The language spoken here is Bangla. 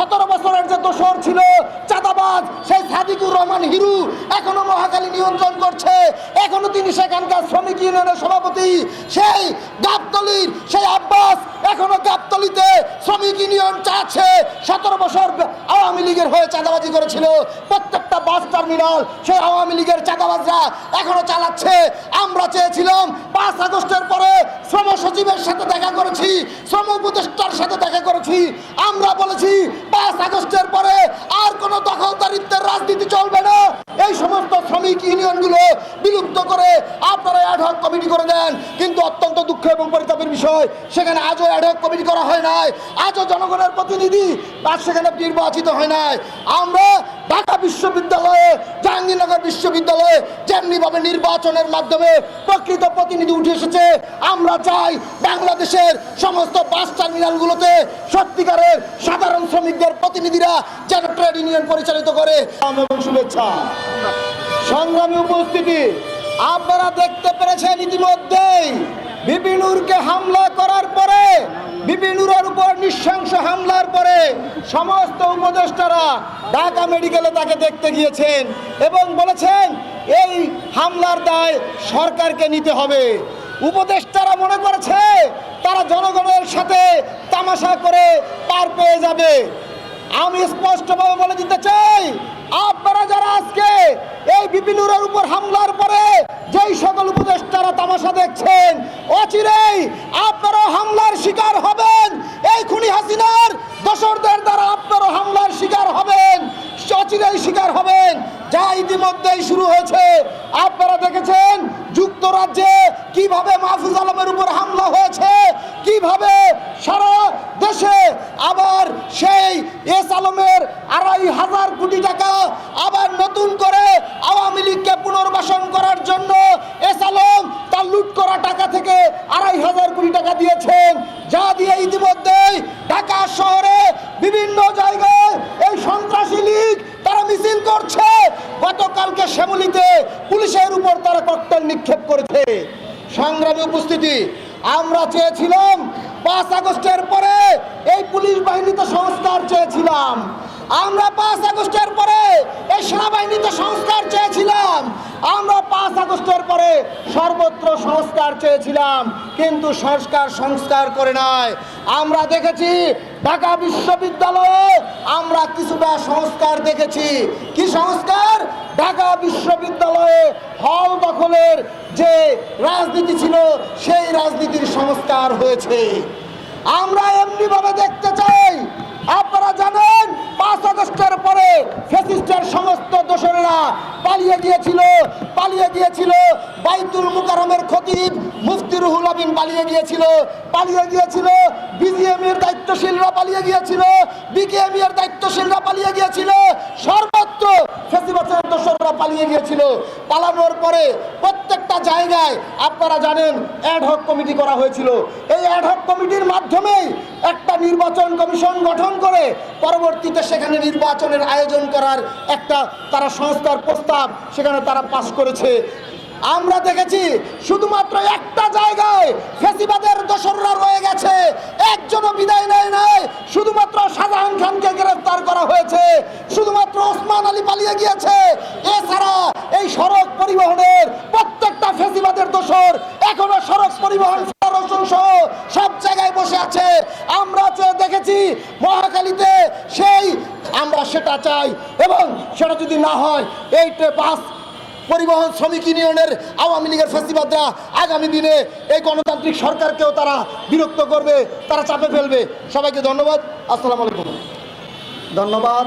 সতেরো বছরের যে দোসর ছিল চাঁদাবাজ, সেই সাদিকুর রহমান হিরু এখনও মহাকালী নিয়ন্ত্রণ করছে। এখনও তিনি সেখানকার শ্রমিক ইউনিয়নের সভাপতি। সেই গাবতলির, সেই আব্বাস এখনও গাবতলিতে শ্রমিক ইউনিয়ন চাচ্ছে। সতেরো বছর আওয়ামী লীগের হয়ে চাঁদাবাজি করেছিল। প্রত্যেকটা বাস টার্মিনাল সেই আওয়ামী লীগের চাঁদাবাজরা এখনও চালাচ্ছে। আমরা চেয়েছিলাম পাঁচ আগস্টের পরে শ্রম সচিবের সাথে দেখা করেছি, শ্রম উপদেষ্টার সাথে দেখা করেছি। আমরা বলেছি, পাঁচ আগস্টের পরে আর কোনো দখলদারিত্বের রাজনীতি চলবে না। এই সমস্ত শ্রমিক ইউনিয়নগুলো বিলুপ্ত করে আপনারা অ্যাডহক কমিটি করে দেন। কিন্তু অত্যন্ত দুঃখ এবং পরিতাপের বিষয়, সেখানে আজও অ্যাডহক কমিটি করা হয় নাই, আজও জনগণের প্রতিনিধি আর সেখানে নির্বাচিত হয় নাই। আমরা ঢাকা বিশ্ববিদ্যালয়ে, জাহাঙ্গীরনগর বিশ্ববিদ্যালয়ে যেমনিভাবে নির্বাচনের মাধ্যমে প্রকৃত প্রতিনিধি উঠে এসেছে, আমরা চাই বাংলাদেশের সমস্ত বাস টার্মিনালগুলোতে সত্যিকারের সাধারণ শ্রমিকদের প্রতিনিধিরা যেন ট্রেড ইউনিয়ন পরিচালিত করে। শুভেচ্ছা। সংগ্রামী উপস্থিতি, আপনারা দেখতে পেরেছেন ইতিমধ্যেই বিপিনুরকে হামলা করার পরে, বিপিনুরের উপর নৃশংস হামলার পরে সমস্ত উপদেষ্টারা ঢাকা মেডিকেলে তাকে দেখতে গিয়েছেন এবং বলেছেন, এই হামলার দায় সরকারকে নিতে হবে। উপদেষ্টারা মনে করেছে, তারা জনগণের সাথে তামাশা করে পার পেয়ে যাবে। আমি স্পষ্টভাবে বলে দিতে চাই, আপনারা যারা আজকে এই বিপিনুরের উপর হামলার পরে কীভাবে মাহফুজ আলমের উপর হামলা হয়েছে? কীভাবে সারা দেশে আবার সেই এস আলমের আড়াই হাজার কোটি টাকা আবার নতুন করে আওয়ামী লীগকে পুনর্বাসন করার জন্য এস আলম তার লুট করা টাকা থেকে আড়াই হাজার কোটি টাকা দিয়েছেন। যা দিয়ে ইতিমধ্যেই ঢাকা শহরে বিভিন্ন জায়গায় এই সন্ত্রাসী লীগ তারা মিছিল করছে গতকালকে শ্যামলিতে পুলিশের উপর তারা ককটেল নিক্ষেপ করেছে সংগ্রামী উপস্থিতি। আমরা চেয়েছিলাম পাঁচ আগস্টের পরে এই পুলিশ বাহিনীতে সংস্কার চেয়েছিলাম। আমরা পাঁচ আগস্টের পরে এই সেনাবাহিনীতে সংস্কার চেয়েছিলাম। আমরা পাঁচ আগস্টের পরে সর্বত্র সংস্কার চেয়েছিলাম, কিন্তু সংস্কার সংস্কার করে নাই। আমরা দেখেছি ঢাকা বিশ্ববিদ্যালয়ে আমরা কিছুটা সংস্কার দেখেছি। কি সংস্কার? ঢাকা বিশ্ববিদ্যালয়ে হল দখলের যে রাজনীতি ছিল, সেই রাজনীতির সংস্কার হয়েছে। আমরা এমনিভাবে দেখতে চাই, আপনারা জানেন, পাঁচ আগস্টের পরে ফেসিস্টের সমস্ত দোসরেরা পালিয়ে গিয়েছিল পালিয়ে গিয়েছিল। বাইতুল মুকারমের খতিব মুফতি রুহুল আমিন পালিয়ে গিয়েছিল। পালিয়ে গিয়েছিল। বিজিএম এর দায়িত্বশীলরা পালিয়ে গিয়েছিল। বিকেএম এর দায়িত্বশীলরা পালিয়ে গিয়েছিল। সর্বত্র ফেসিবাসের দোসররা পালিয়ে গিয়েছিল। পালানোর পরে প্রত্যেকটা জায়গায় আপনারা জানেন অ্যাডহক কমিটি করা হয়েছিল। এই অ্যাডহক কমিটির মাধ্যমেই একটা নির্বাচন কমিশন গঠন করে পরবর্তীতে সেখানে নির্বাচনের আয়োজন করার একটা তারা সংস্কার প্রস্তাব সেখানে তারা পাশ করেছে। আমরা দেখেছি শুধুমাত্র একটা জায়গায় ফেসিবাদের দোসররা রয়ে গেছে। একজনও বিদায় নেয় নাই। শুধুমাত্র শাহজাহান খানকে গ্রেফতার করা হয়েছে। শুধুমাত্র ওসমান আলী পালিয়ে গিয়েছে। এছাড়া এই সড়ক পরিবহনের প্রত্যেকটা ফেসিবাদের দোসর এখনও সড়ক পরিবহন সহ সব জায়গায় বসে আছে। আমরা দেখেছি মহাকালীতে সেই, আমরা সেটা চাই এবং সেটা যদি না হয়, এই বাস পরিবহন শ্রমিক ইউনিয়নের আওয়ামী লীগের ফাঁসিবাদরা আগামী দিনে এই গণতান্ত্রিক সরকারকেও তারা বিরক্ত করবে তারা চাপে ফেলবে। সবাইকে ধন্যবাদ। আসসালামু আলাইকুম। ধন্যবাদ।